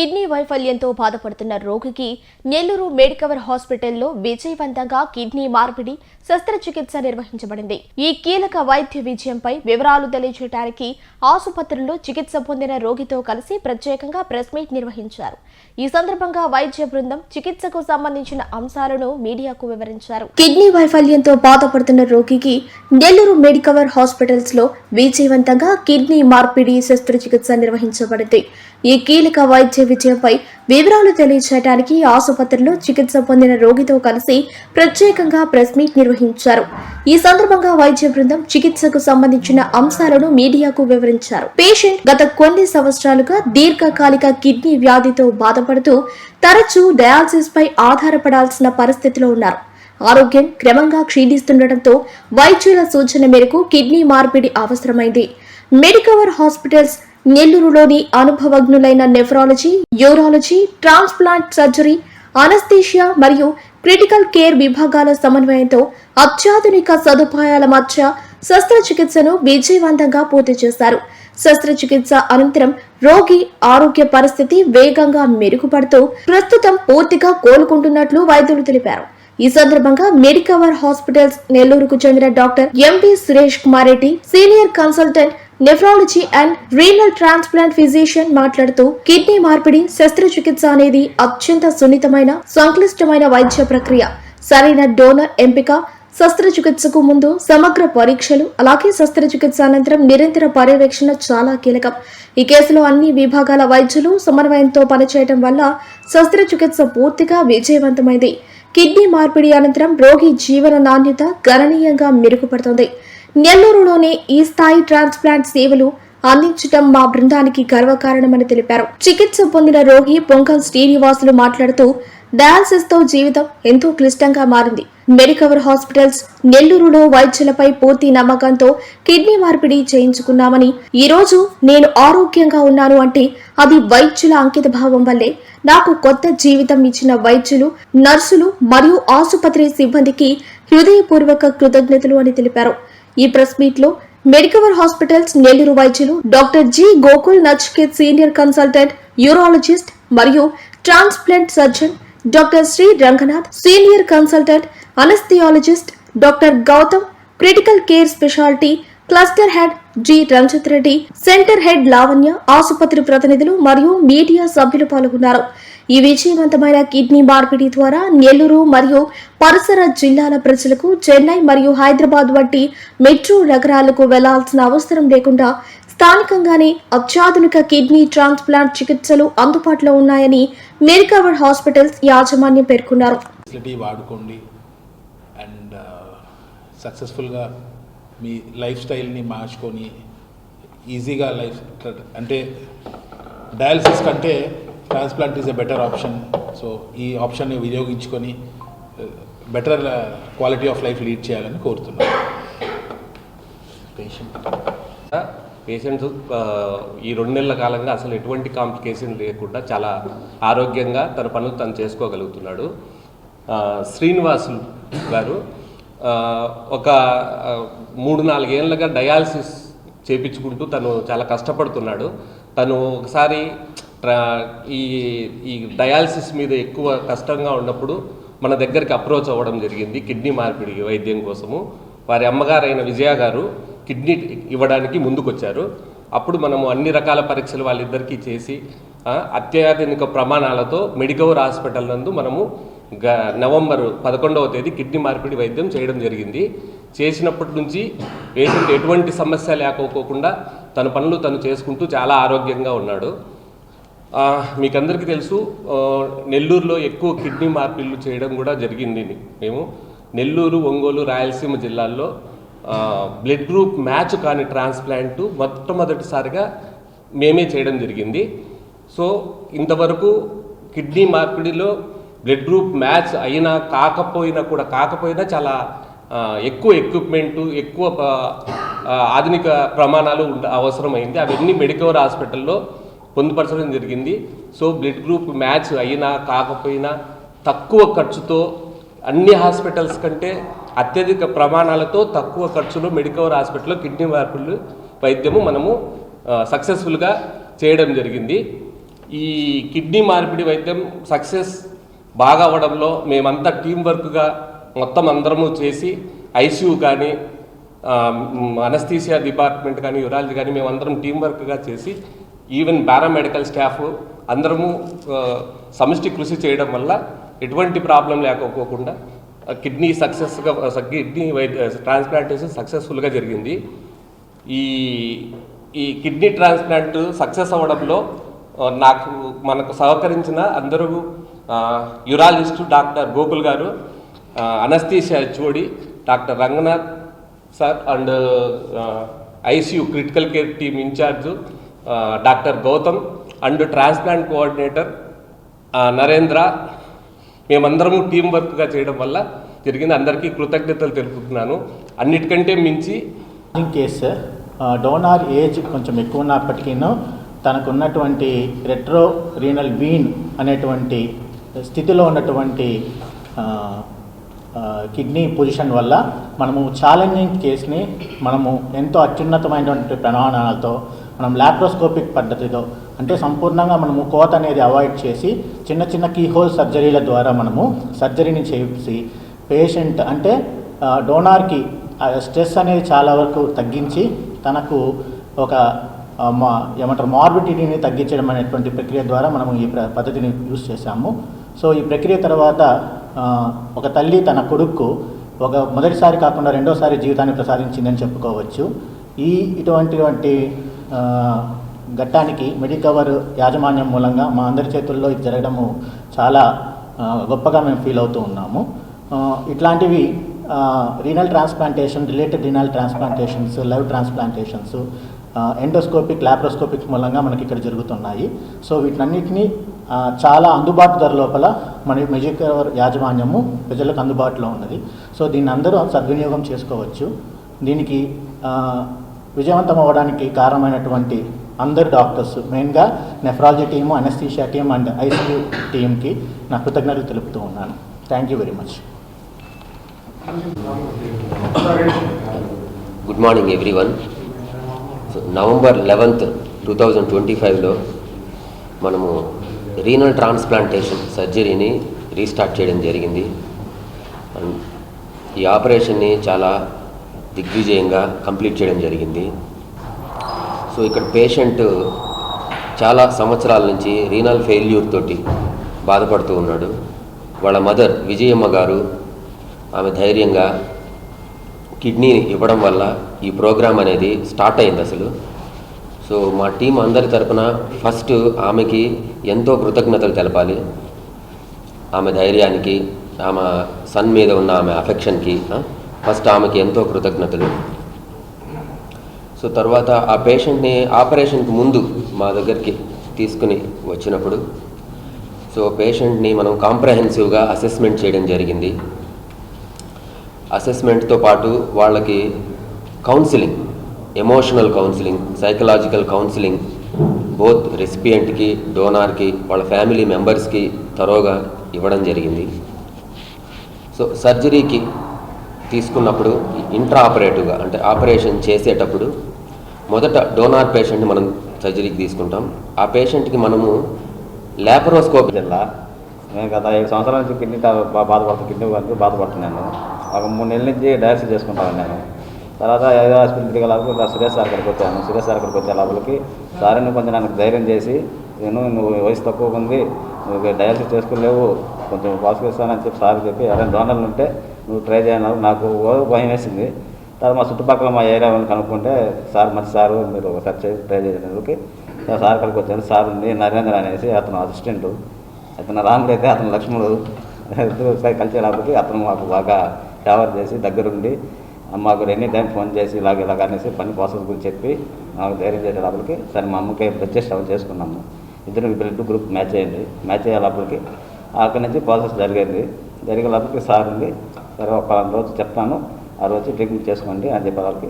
Kidney వైఫల్యంతో బాధపడుతున్న రోగికి Nellore Medicover హాస్పిటల్లో విజయవంతంగా కిడ్నీ మార్పిడి శస్త్రచికిత్స నిర్వహించబడింది. ఈ కీలక వైద్య విజయంపై వివరాలు తెలియజేయడానికి ఆసుపత్రిలో చికిత్స పొందిన రోగితో కలిసి ప్రత్యేకంగా ప్రెస్ మీట్ నిర్వహించారు. ఈ సందర్భంగా వైద్య బృందం చికిత్సకు సంబంధించిన అంశాలను మీడియాకు వివరించారు. కిడ్నీ వైఫల్యంతో బాధపడుతున్న రోగికి నెల్లూరు మెడికవర్ హాస్పిటల్స్లో విజయవంతంగా కిడ్నీ మార్పిడి శస్త్రచికిత్స నిర్వహించబడింది. ఈ కీలక వైద్య విజయంపై వివరాలు తెలియజేయడానికి ఆసుపత్రిలో చికిత్స పొందిన రోగితో కలిసి ప్రత్యేకంగా ప్రెస్ మీట్ నిర్వహించారు. ఈ సందర్భంగా వైద్య బృందం చికిత్సకు సంబంధించిన అంశాలను మీడియాకు వివరించారు. పేషెంట్ గత కొన్ని సంవత్సరాలుగా దీర్ఘకాలిక కిడ్నీ వ్యాధితో బాధపడుతూ తరచూ డయాలసిస్ పై ఆధారపడాల్సిన పరిస్థితిలో ఉన్నారు. ఆరోగ్యం క్రమంగా క్షీణిస్తుండటంతో వైద్యుల సూచన మేరకు కిడ్నీ మార్పిడి అవసరమైంది. మెడికవర్ హాస్పిటల్స్ నెల్లూరులోని అనుభవజ్ఞులైన nephrology urology transplant surgery anaesthesia మరియు క్రిటికల్ కేర్ విభాగాల సమన్వయంతో అత్యాధునిక సదుపాయాల మధ్య శస్త్రచికిత్సను విజయవంతంగా పూర్తి చేశారు. శస్త్రచికిత్స అనంతరం రోగి ఆరోగ్య పరిస్థితి వేగంగా మెరుగుపడుతూ ప్రస్తుతం పూర్తిగా కోలుకుంటున్నట్లు వైద్యులు తెలిపారు. ఈ సందర్భంగా మెడికవర్ హాస్పిటల్స్ నెల్లూరుకు చెందిన doctor MP Suresh Kumar Reddy senior consultant nephrology and renal transplant physician మాట్లాడుతూ కిడ్నీ మార్పిడి శస్త్రచికిత్స అనేది అత్యంత సున్నితమైన సంక్లిష్టమైన వైద్య ప్రక్రియ. సరైన డోనర్ ఎంపిక శస్త్రచికిత్సకు ముందు సమగ్ర పరీక్షలు అలాగే శస్త్రచికిత్స అనంతరం నిరంతర పర్యవేక్షణ చాలా కీలకం. ఈ కేసులో అన్ని విభాగాల వైద్యులు సమన్వయంతో పనిచేయడం వల్ల శస్త్రచికిత్స పూర్తిగా విజయవంతమైంది. కిడ్నీ మార్పిడి అనంతరం రోగి జీవన నాణ్యత గణనీయంగా మెరుగుపడుతుంది. నెల్లూరులోనే ఈ స్థాయి ట్రాన్స్ప్లాంట్ సేవలు అందించడం మా బృందానికి గర్వకారణమని తెలిపారు. చికిత్స పొందిన రోగి పొంకల్ శ్రీనివాసులు మాట్లాడుతూ డయాలసిస్తో జీవితం ఎంతో క్లిష్టంగా మారింది. మెడికవర్ హాస్పిటల్స్ నెల్లూరులో వైద్యులపై పూర్తి నమ్మకంతో కిడ్నీ మార్పిడి చేయించుకున్నామని ఈ రోజు నేను ఆరోగ్యంగా ఉన్నాను అంటే అది వైద్యుల అంకిత భావం వల్లే. నాకు కొత్త జీవితం ఇచ్చిన వైద్యులు నర్సులు మరియు ఆసుపత్రి సిబ్బందికి హృదయపూర్వక కృతజ్ఞతలు అని తెలిపారు. ఈ ప్రెస్ మీట్లో మెడికవర్ హాస్పిటల్స్ నెల్లూరు వైద్యులు doctor G Gokul Nachiketh senior consultant urologist మరియు transplant surgeon doctor Shri Ranganath senior consultant anaesthesiologist doctor Gautam critical care speciality cluster head G Ranjith Reddy centre head Lavanya ఆసుపత్రి ప్రతినిధులు మరియు media సభ్యులు పాల్గొన్నారు. ఈ విజయవంతమైన kidney మార్పిడి ద్వారా నెల్లూరు మరియు పరిసర జిల్లాల ప్రజలకు చెన్నై మరియు హైదరాబాద్ వంటి మెట్రో నగరాలకు వెళ్ళాల్సిన అవసరం లేకుండా స్థానికంగానే అత్యాధునిక కిడ్నీ ట్రాన్స్ప్లాంట్ చికిత్సలు అందుబాటులో ఉన్నాయని మెరికవర్ హాస్పిటల్స్ యాజమాన్యం పేర్కొన్నారు. వాడుకోండి. అండ్ uh, సక్సెస్ఫుల్గా మీ లైఫ్ స్టైల్ని మార్చుకొని ఈజీగా లైఫ్ అంటే డయాలసిస్ కంటే transplant is a better option so ఈ ఆప్షన్ని వినియోగించుకొని better quality of life lead చేయాలని కోరుతున్నాను. పేషెంట్ పేషెంట్స్ uh, ఈ రెండు నెలల కాలంగా అసలు ఎటువంటి కాంప్లికేషన్ లేకుండా చాలా ఆరోగ్యంగా తన పనులు తను చేసుకోగలుగుతున్నాడు. Uh, ఆ, శ్రీనివాసులు గారు uh, ఒక మూడు నాలుగేళ్ళుగా డయాలసిస్ చేపించుకుంటూ తను చాలా కష్టపడుతున్నాడు. తను ఒకసారి ట్రా- ఈ ఈ డయాలసిస్ మీద ఎక్కువ కష్టంగా ఉన్నప్పుడు మన దగ్గరికి అప్రోచ్ అవ్వడం జరిగింది కిడ్నీ మార్పిడి వైద్యం కోసము. వారి అమ్మగారైన విజయ గారు కిడ్నీ ఇవ్వడానికి ముందుకొచ్చారు. అప్పుడు మనము అన్ని రకాల పరీక్షలు వాళ్ళిద్దరికీ చేసి అత్యాధునిక ప్రమాణాలతో మెడికవర్ హాస్పిటల్ నందు మనము గ నవంబర్ పదకొండవ తేదీ కిడ్నీ మార్పిడి వైద్యం చేయడం జరిగింది. చేసినప్పటి నుంచి పేషెంట్ ఎటువంటి సమస్య లేకపోకుండా తన పనులు తను చేసుకుంటూ చాలా ఆరోగ్యంగా ఉన్నాడు. మీకందరికీ తెలుసు నెల్లూరులో ఎక్కువ కిడ్నీ మార్పిళ్ళు చేయడం కూడా జరిగింది మేము నెల్లూరు ఒంగోలు రాయలసీమ జిల్లాల్లో బ్లడ్ గ్రూప్ మ్యాచ్ కాని ట్రాన్స్ప్లాంట్ మొట్టమొదటిసారిగా మేమే చేయడం జరిగింది. సో ఇంతవరకు కిడ్నీ మార్పిడిలో బ్లడ్ గ్రూప్ మ్యాచ్ అయినా కాకపోయినా కూడా కాకపోయినా చాలా ఎక్కువ ఎక్విప్మెంటు ఎక్కువ ఆధునిక ప్రమాణాలు ఉండ అవసరమైంది. అవన్నీ మెడికవర్ హాస్పిటల్లో పొందుపరచడం జరిగింది. సో బ్లడ్ గ్రూప్ మ్యాచ్ అయినా కాకపోయినా తక్కువ ఖర్చుతో అన్ని హాస్పిటల్స్ కంటే అత్యధిక ప్రమాణాలతో తక్కువ ఖర్చులో మెడికవర్ హాస్పిటల్లో కిడ్నీ మార్పులు వైద్యము మనము సక్సెస్ఫుల్గా చేయడం జరిగింది. ఈ కిడ్నీ మార్పిడి వైద్యం సక్సెస్ బాగా అవ్వడంలో మేమంతా టీం వర్క్గా మొత్తం అందరము చేసి ఐసీయూ కానీ అనస్థీసియా డిపార్ట్మెంట్ కానీ యురాలజీ కానీ మేమందరం టీం వర్క్గా చేసి ఈవెన్ పారామెడికల్ స్టాఫ్ అందరము సమిష్టి కృషి చేయడం వల్ల ఎటువంటి ప్రాబ్లం లేకపోకుండా కిడ్నీ సక్సెస్గా కిడ్నీ వైద్య ట్రాన్స్ప్లాంటేషన్ సక్సెస్ఫుల్గా జరిగింది. ఈ ఈ కిడ్నీ ట్రాన్స్ప్లాంట్ సక్సెస్ అవ్వడంలో నాకు మనకు సహకరించిన అందరూ యూరాలజిస్టు డాక్టర్ గోకుల్ గారు anaesthesia HOD doctor Ranganath sir and ICU critical care team incharge doctor Gautam and transplant coordinator Narendra. మేమందరము టీం వర్క్గా చేయడం వల్ల జరిగింది. అందరికీ కృతజ్ఞతలు తెలుపుతున్నాను. అన్నిటికంటే మించి ఇన్ కేస్ డోనార్ ఏజ్ కొంచెం ఎక్కువ ఉన్నప్పటికీ తనకున్నటువంటి రెట్రో రీనల్ వీన్ అనేటువంటి స్థితిలో ఉన్నటువంటి కిడ్నీ పొజిషన్ వల్ల మనము ఛాలెంజింగ్ కేసుని మనము ఎంతో అత్యున్నతమైనటువంటి ప్రమాణాలతో మనం లాప్రోస్కోపిక్ పద్ధతితో అంటే సంపూర్ణంగా మనము కోత అనేది అవాయిడ్ చేసి చిన్న చిన్న కీహోల్ సర్జరీల ద్వారా మనము సర్జరీని చేసి పేషెంట్ అంటే డోనార్కి స్ట్రెస్ అనేది చాలా వరకు తగ్గించి తనకు ఒక మా ఏమంటారు మార్బిడిటీని తగ్గించడం అనేటువంటి ప్రక్రియ ద్వారా మనము ఈ పద్ధతిని యూజ్ చేశాము. సో ఈ ప్రక్రియ తర్వాత ఒక తల్లి తన కొడుకు ఒక మొదటిసారి కాకుండా రెండోసారి జీవితాన్ని ప్రసాదించిందని చెప్పుకోవచ్చు. ఈ ఇటువంటివంటి ఘట్టానికి మెడికవర్ యాజమాన్యం మూలంగా మా అందరి చేతుల్లో ఇది జరగడము చాలా గొప్పగా మేము ఫీల్ అవుతూ ఉన్నాము. ఇట్లాంటివి renal transplantation related renal transplantations live transplantations endoscopic laparoscopic మూలంగా మనకి ఇక్కడ జరుగుతున్నాయి. సో వీటన్నిటిని చాలా అందుబాటు ధర లోపల మన మెజికవర్ యాజమాన్యము ప్రజలకు అందుబాటులో ఉన్నది. సో దీన్ని అందరూ సద్వినియోగం చేసుకోవచ్చు. దీనికి విజయవంతం అవ్వడానికి కారణమైనటువంటి అందరు డాక్టర్స్ మెయిన్గా nephrology team anaesthesia team and ICU టీమ్కి నా కృతజ్ఞతలు తెలుపుతూ ఉన్నాను. Thank you very much good morning everyone so November eleventh two thousand twenty ఫైవ్లో మనము రీనల్ ట్రాన్స్ప్లాంటేషన్ సర్జరీని రీస్టార్ట్ చేయడం జరిగింది. ఈ ఆపరేషన్ని చాలా దిగ్విజయంగా కంప్లీట్ చేయడం జరిగింది. సో ఇక్కడ పేషెంట్ చాలా సంవత్సరాల నుంచి రీనల్ ఫెయిల్యూర్ తోటి బాధపడుతూ ఉన్నాడు. వాళ్ళ మదర్ విజయమ్మ గారు ఆమె ధైర్యంగా కిడ్నీని ఇవ్వడం వల్ల ఈ ప్రోగ్రాం అనేది స్టార్ట్ అయింది అసలు. సో మా టీం అందరి తరపున ఫస్ట్ ఆమెకి ఎంతో కృతజ్ఞతలు తెలపాలి. ఆమె ధైర్యానికి ఆమె సన్ మీద ఉన్న ఆమె అఫెక్షన్కి ఫస్ట్ ఆమెకి ఎంతో కృతజ్ఞతలు. సో తర్వాత ఆ పేషెంట్ని ఆపరేషన్కి ముందు మా దగ్గరికి తీసుకుని వచ్చినప్పుడు సో పేషెంట్ని మనం కాంప్రహెన్సివ్గా అసెస్మెంట్ చేయడం జరిగింది. అసెస్మెంట్తో పాటు వాళ్ళకి counselling emotional counselling psychological counselling both రెసిపియంట్కి డోనార్కి వాళ్ళ ఫ్యామిలీ మెంబర్స్కి తరోగా ఇవ్వడం జరిగింది. సో సర్జరీకి తీసుకున్నప్పుడు ఇంట్రా ఆపరేటివ్గా అంటే ఆపరేషన్ చేసేటప్పుడు మొదట డోనార్ పేషెంట్ని మనం సర్జరీకి తీసుకుంటాం. ఆ పేషెంట్కి మనము ల్యాపరోస్కోప్ జిల్లా నేను గత ఐదు సంవత్సరాల నుంచి కిడ్నీ తా- బా- కిడ్నీ బాధపడుతున్నాను ఒక మూడు నెలల నుంచి డయాలసిస్ చేసుకుంటాను నేను. తర్వాత ఐదో హాస్పిటల్ తిరిగేలాగా సురేష్ సార్ అక్కడికి వచ్చాను. సురేష్ సార్ అక్కడికి వచ్చే లోపలికి సారిని కొంచెం నాకు ధైర్యం చేసి నేను నువ్వు వయసు తక్కువ ఉంది నువ్వు డయాలసిస్ చేసుకోలేవు కొంచెం పాస్ చేస్తానని చెప్పి సార్ చెప్పి ఎవరైనా డోనర్లు ఉంటే నువ్వు ట్రై చేయను నాకు భయం వేసింది. తర్వాత మా చుట్టుపక్కల మా ఏరియా వాళ్ళని కనుక్కుంటే సార్ మంచి సారు మీరు ఒకసారి చేసి ట్రై చేసేందుకు సార్ అక్కడికి వచ్చాను. సార్ ఉంది నరేంద్ర అనేసి అతను అసిస్టెంట్ అతను రాముడు అయితే అతను లక్ష్మణుడు. ఇద్దరు ఒకసారి కలిసేటప్పటికి అతను మాకు బాగా ఫేవర్ చేసి దగ్గరుండి మాకు ఎనీ టైం ఫోన్ చేసి ఇలాగ ఇలాగ అనేసి పని ప్రాసెస్ గురించి చెప్పి నాకు ధైర్యం చేసేటప్పటికి సరే మా అమ్మకి బ్లడ్ టెస్ట్ చేసుకున్నాము. ఇద్దరు బ్లడ్ గ్రూప్ మ్యాచ్ అయ్యింది మ్యాచ్ అయ్యేటప్పటికి అక్కడి నుంచి ప్రాసెస్ జరిగింది. జరిగేటప్పటికి సార్ ఉంది. సరే ఒక పలానా రోజు చెప్తాను. ఆ రోజు ట్రీట్మెంట్ చేసుకోండి అని వాళ్ళకి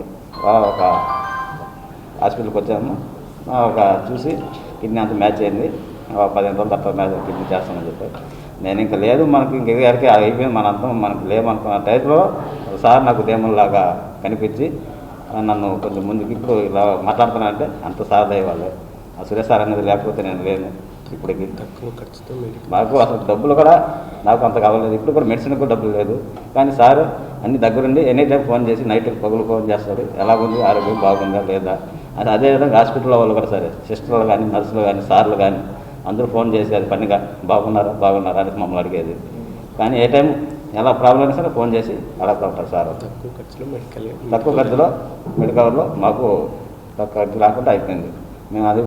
ఒక హాస్పిటల్కి వచ్చాము. ఒక చూసి కిడ్నీ అంత మ్యాచ్ అయింది. పదిహేను రోజులు తర్వాత మ్యాచ్ కిడ్నీ చేస్తామని చెప్పి. నేను ఇంకా లేదు మనకి ఇంక గారికి అయిపోయింది మన అంతం మనకు లేమనుకున్న టైంలో సార్ నాకు దేవుళ్ళలాగా కనిపించి నన్ను కొంచెం ముందుకు ఇప్పుడు ఇలా మాట్లాడుతున్నానంటే అంత సార్ దయ వాళ్ళే ఆ సురేష్ సార్ అనేది లేకపోతే నేను లేను. ఇప్పటికి తక్కువ ఖర్చుతో మాకు అసలు డబ్బులు కూడా నాకు అంత కావలేదు ఇప్పుడు కూడా మెడిసిన్ కూడా డబ్బులు లేదు. కానీ సార్ అన్ని దగ్గరుండి ఎనీ టైం ఫోన్ చేసి నైట్ పగులు ఫోన్ చేస్తాడు ఎలా ఉంది ఆరోగ్యం బాగుందా? లేదా? అని అదేవిధంగా హాస్పిటల్లో వాళ్ళు కూడా సరే సిస్టర్లు కానీ నర్సులు కానీ సార్లు కానీ అందరూ ఫోన్ చేసి అది పనిగా బాగున్నారా? బాగున్నారా? అని మమ్మల్ని అడిగేది. కానీ ఏ టైం ఎలా ప్రాబ్లం అయినా సరే ఫోన్ చేసి అడుగుతూ ఉంటారు సార్ తక్కువ ఖర్చులో మెడికల్ తక్కువ ఖర్చులో మెడికల్లో మాకు తక్కువ ఖర్చు లేకుండా అయిపోయింది. మేము అది